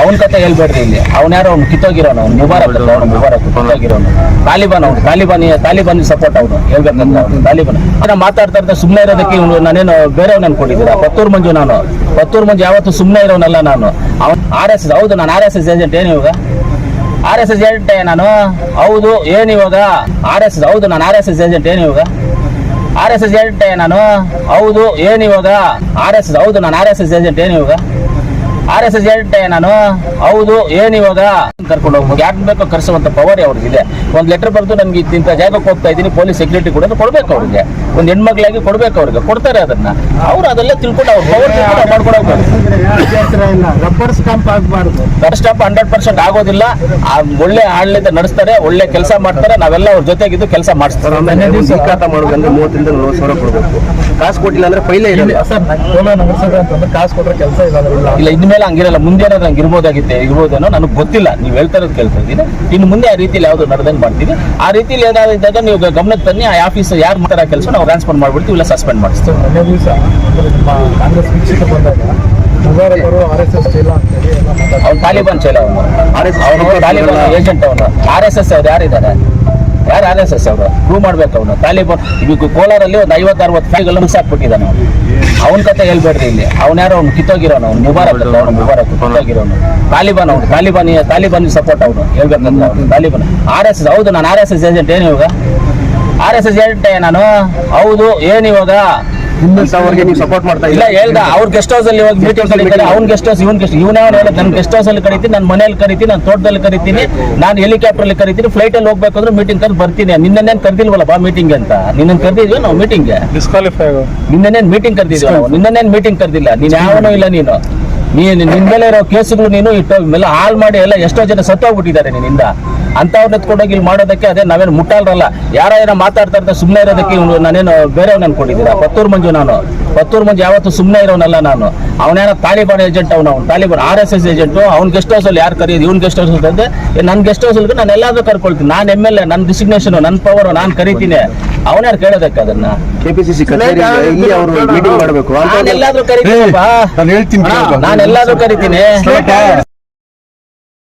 ಅವನ ಕತೆ ಹೇಳ್ಬೇಡ್ರಿ ಇಲ್ಲಿ. ಅವ್ನ ಯಾರು ಅವ್ನು ಕಿತ್ತೋಗಿರೋನು ಅವ್ನು ಮುಬಾರಕ್ ಅವ್ನು ಮುಬಾರಕ್ ಕಿತ್ತೋಗಿರೋನು. ತಾಲಿಬಾನ್ ಅವ್ನು ತಾಲಿಬಾನಿ ತಾಲಿಬಾನ್ ಸಪೋರ್ಟ್ ಅವನು. ಹೇಳ್ಬೇಕಂದ್ರೆ ಅವ್ನು ತಾಲಿಬಾನ್. ನಾನು ಮಾತಾಡ್ತಾ ಇರ್ತಾ ಸುಮ್ಮನೆ ಇರೋದಕ್ಕೆ ಇವನು ನಾನೇನು ಬೇರೆಯವ್ನು ಅನ್ಕೊಂಡಿದ್ದೀರಾ? ಪತ್ತೂರ್ ಮಂಜು ನಾನು. ಪತ್ತೂರ್ ಮಂಜು ಯಾವತ್ತು ಸುಮ್ಮನೆ ಇರೋನಲ್ಲ ನಾನು. ಅವ್ನು ಆರ್ ಎಸ್ ಎಸ್ ಹೌದು ನಾನು ಆರ್ ಎಸ್ ಎಸ್ ಏಜೆಂಟ್ ಏನು ಇವಾಗ? ಆರ್ ಎಸ್ ಎಸ್ ಏಜೆಂಟ್ ನಾನು? ಹೌದು ಏನು ಇವಾಗ? ಆರ್ ಎಸ್ ಎಸ್ ಹೌದು ನಾನು ಆರ್ ಎಸ್ ಎಸ್ ಏಜೆಂಟ್ ಏನು ಇವಾಗ? ಆರ್ ಎಸ್ ಎಸ್ ಏಜೆಂಟ್ ನಾನು? ಹೌದು ಏನು ಇವಾಗ? ಆರ್ ಎಸ್ ಎಸ್ ಹೌದು ನಾನು ಆರ್ ಎಸ್ ಎಸ್ ಏಜೆಂಟ್ ಏನು ಇವಾಗ? ಆರ್ ಎಸ್ ಎಸ್ ಏಜೆಂಟ್ ನಾನು, ಹೌದು, ಏನು ಇವಾಗ? ಕರ್ಕೊಂಡು ಹೋಗ್ಬೋದು. ಯಾಕೆ ಬೇಕೋ ಕರೆಸುವಂತ ಪವರ್ ಅವ್ರಿಗಿದೆ. ಒಂದು ಲೆಟರ್ ಬರೆದು ನಮ್ಗೆ ಇಂಥ ಜಾಗಕ್ಕೆ ಹೋಗ್ತಾ ಇದ್ದೀನಿ ಪೊಲೀಸ್ ಸೆಕ್ಯೂರಿಟಿ ಕೂಡ ಕೊಡ್ಬೇಕು ಅವ್ರಿಗೆ. ಒಂದು ಹೆಣ್ಮಕ್ಳಾಗಿ ಕೊಡ್ಬೇಕು ಅವ್ರಿಗೆ. ಕೊಡ್ತಾರೆ ಅದನ್ನ. ಅವ್ರು ಅದೆಲ್ಲ ತಿಳ್ಕೊಂಡು ಅವ್ರ ಪವರ್ ತಿಳ್ಕೊಂಡು ಮಾಡ್ಕೊಂಡು ಹೋಗ್ಬೇಕು ರಬ್ಬರ್ ಸ್ಟಾಂಪ್ ಆಗಬಾರ್ದು. ಫಸ್ಟ್ ಸ್ಟಾಪ್ ಹಂಡ್ರೆಡ್ ಪರ್ಸೆಂಟ್ ಆಗೋದಿಲ್ಲ. ಒಳ್ಳೆ ಆಡಳಿತ ನಡೆಸ್ತಾರೆ ಒಳ್ಳೆ ಕೆಲಸ ಮಾಡ್ತಾರೆ ನಾವೆಲ್ಲ ಅವ್ರ ಜೊತೆಗಿದ್ದು ಕೆಲಸ ಮಾಡಿಸ್ತಾರೆ. ಖಾತ ಮಾಡೋದಂದ್ರೆ ಮೂವತ್ತರಿಂದ ನಲವತ್ತು ಸಾವಿರ ಕೊಡಬೇಕು. ಕಾಸು ಕೊಟ್ಟಿಲ್ಲ ಅಂದ್ರೆ ಪೈಲೇ ಇರಲ್ಲ. ಸರ್ ಕೋಲ ನಗರಸಭೆ ಅಂತಂದ್ರೆ ಕಾಸು ಕೊಟ್ಟರೆ ಕೆಲಸ ಇಲ್ಲ ಇಲ್ಲ ಇನ್ಮೇಲೆ ಹಂಗಿರಲ್ಲ. ಮುಂದೆ ಏನಾದ್ರು ಹಂಗೆ ಇರ್ಬೋದಾಗಿತ್ತೆ ಇರ್ಬೋದೇನೋ ನನಗೆ ಗೊತ್ತಿಲ್ಲ. ನೀವು ಹೇಳ್ತಾ ಇರೋದು ಕೇಳ್ತಾ ಇದ್ದೀನಿ. ಇನ್ನು ಮುಂದೆ ಆ ರೀತಿಯಲ್ಲಿ ಯಾವ್ದು ನಡೆದಂಗೆ ಮಾಡ್ತೀವಿ. ಆ ರೀತಿಲಿ ಏನಾದ್ರು ಇದ್ದಾಗ ನೀವು ಗಮನಕ್ಕೆ ತನ್ನಿ ಆ ಆಫೀಸ್ ಯಾರು ಮಾಡ್ತಾರೆ ಕೆಲಸ ನಾವು ಟ್ರಾನ್ಸ್ಫರ್ ಮಾಡ್ಬಿಡ್ತೀವಿ ಇಲ್ಲ ಸಸ್ಪೆಂಡ್ ಮಾಡಿಸ್ತೀವಿ ಕಾಂಗ್ರೆಸ್ ಬಂದಾಗ ಮುಬಾರಕರು ಆರ್ ಎಸ್ ಎಸ್ ಇಲ್ಲ ಅಂತೇಳಿ ಎಲ್ಲ ಮಾತಾಡ್ತಾರೆ. ಅವ್ನು ತಾಲಿಬಾನ್ ಚೇಲ ಅವನು. ಅವನು ತಾಲಿಬಾನ್ ಏಜೆಂಟ್ ಅವನು. ಆರ್ ಎಸ್ ಎಸ್ ಅವ್ರು ಯಾರಿದ್ದಾರೆ? ಯಾರು ಆರ್ ಎಸ್ ಎಸ್ ಅವರು? ಪ್ರೂವ್ ಮಾಡ್ಬೇಕು ಅವನು. ತಾಲಿಬಾನ್ ಈಗ ಕೋಲಾರಲ್ಲಿ ಒಂದು ಐವತ್ತು ಅರವತ್ತು ಫೈಲ್ ಮಿಸ್ ಹಾಕ್ಬಿಟ್ಟಿದ್ದಾನೆ ಅವನು. ಅವನ ಕತೆ ಹೇಳ್ಬೇಡ್ರಿ ಇಲ್ಲಿ. ಅವ್ನು ಯಾರೋ ಅವ್ನು ಕಿತ್ತೋಗಿರೋನು. ಅವ್ನು ಮುಬಾರಕ್ ಅಂತ ಅವ್ನು ಮುಬಾರಕ್ ಕಿತ್ತೋಗಿರೋನು. ತಾಲಿಬಾನ್ ಅವ್ನು. ತಾಲಿಬಾನಿ ತಾಲಿಬಾನಿ ಸಪೋರ್ಟ್ ಅವನು. ಹೇಳ್ಬೇಕಂದ್ರೆ ನನ್ನ ತಾಲಿಬಾನ್ ಆರ್ ಎಸ್ ಎಸ್ ಹೌದು ನಾನು ಆರ್ ಎಸ್ ಎಸ್ ಏಜೆಂಟ್ ಏನು ಇವಾಗ? ಆರ್ ಎಸ್ ಎಸ್ ಏಜೆಂಟ್ ನಾನು? ಹೌದು ಏನು ಇವಾಗ? ಅವ್ರಿಗೆ ನೀವು ಸಪೋರ್ಟ್ ಮಾಡ್ತಾ ಇಲ್ಲ ಹೇಳ್ದ ಅವ್ರ ಗೆಸ್ಟ್ ಹೌಸ್ ಅಲ್ಲಿ ಹೋಗಿ ಮೀಟಿಂಗ್ ಕರೀತಾರೆ ಅವ್ನ ಗೆಸ್ಟ್ ಹೌಸ್ ಇವನ್ ಗೆಸ್ಟ್ ಇವನೇ ಅವ್ನು ನನ್ನ ಗೆಸ್ಟ್ ಹೌಸ್ ಅಲ್ಲಿ ಕರಿತೀನಿ ನನ್ನ ಮನೆಯಲ್ಲಿ ಕರಿತೀನಿ ನಾನು ತೋಟದಲ್ಲಿ ಕರಿತೀನಿ ನಾನು ಹೆಲಿಕಾಪ್ಟರ್ ಅಲ್ಲಿ ಕರಿತೀನಿ ಫ್ಲೈಟ್ ಅಲ್ಲಿ ಹೋಗ್ಬೇಕಂದ್ರೆ ಮೀಟಿಂಗ್ ಕರೆದು ಬರ್ತೀನಿ. ನಿನ್ನೇನು ಕರ್ದಿಲ್ವಲ್ಲ ಬಾ ಮೀಟಿಂಗ್ ಅಂತ? ನಿನ್ನ ಕರ್ದಿದ್ವಿ ನಾವು ಮೀಟಿಂಗ್ಗೆ ಡಿಸ್ಕ್ವಾಲಿಫೈ ನಿನ್ನೇನು ಮೀಟಿಂಗ್ ಕರ್ದಿದ್ವಿ ನಾವು? ನಿನ್ನೇನು ಮೀಟಿಂಗ್ ಕರ್ದಿಲ್ಲ? ನೀನ್ ಯಾವನೂ ಇಲ್ಲ ನೀನು. ನೀನು ನಿನ್ ಮೇಲೆ ಇರೋ ಕೇಸುಗಳು ನೀನು ಇಟ್ಟು ಎಲ್ಲ ಹಾಳು ಮಾಡಿ ಎಲ್ಲ ಎಷ್ಟೋ ಜನ ಸತ್ತೋಗ್ಬಿಟ್ಟಿದ್ದಾರೆ ನಿನ್ನಿಂದ. ಅಂತವ್ರನ್ನ ಎತ್ಕೊಂಡೋಗಿ ಇಲ್ಲಿ ಮಾಡೋದಕ್ಕೆ ಅದೇ ನಾವೇನು ಮುಟ್ಟಲ್ರಲ್ಲ. ಯಾರ ಏನೋ ಮಾತಾಡ್ತಾ ಇರ್ತಾರೆ ಸುಮ್ಮನೆ ಇರೋದಕ್ಕೆ ನಾನೇನು ಬೇರೆಯವ್ರು ಅನ್ಕೊಂಡಿದ್ದೀರಾ? ಪತ್ತೂರು ಮಂಜು ನಾನು. ಪತ್ತೂರು ಮಂದಿ ಯಾವತ್ತು ಸುಮ್ಮನೆ ಇರೋನಲ್ಲ ನಾನು. ಅವನೇನೋ ತಾಲಿಬಾನ್ ಏಜೆಂಟ್ ಅವನು ಅವ್ನು Taliban R S S agent ಅವ್ನ ಗೆಸ್ಟ್ ಹೌಸ್ ಅಲ್ಲಿ ಯಾರು ಕರೆಯೋದು ಇವ್ನ ಗೆಸ್ಟ್ ಹೌಸ್ ಅಂತಂದ್ರೆ ನನ್ನ ಗೆಸ್ಟ್ ಹೌಸ್ ಅಲ್ಲಿ ನಾನು ಎಲ್ಲಾದ್ರೂ ಕರ್ಕೊಳ್ತೀನಿ. ನಾನು ಎಂ ಎಲ್ ಎ ನನ್ನ ಡಿಸಿಗ್ನೇಷನ್ ನನ್ನ ಪವರ್ ನಾನು ಕರಿತೀನಿ. ಅವನ್ಯಾರು ಕೇಳೋದಕ್ಕೆ ಅದನ್ನ? ಕೆಪಿಸಿಸಿ ಇಲ್ಲಿ ಅವರು ಮೀಟಿಂಗ್ ಮಾಡಬೇಕು. ನಾನು ಎಲ್ಲಾದ್ರೂ ಕರಿತೀನಿ ನಾನು ಎಲ್ಲಾದ್ರೂ ಕರಿತೀನಿ.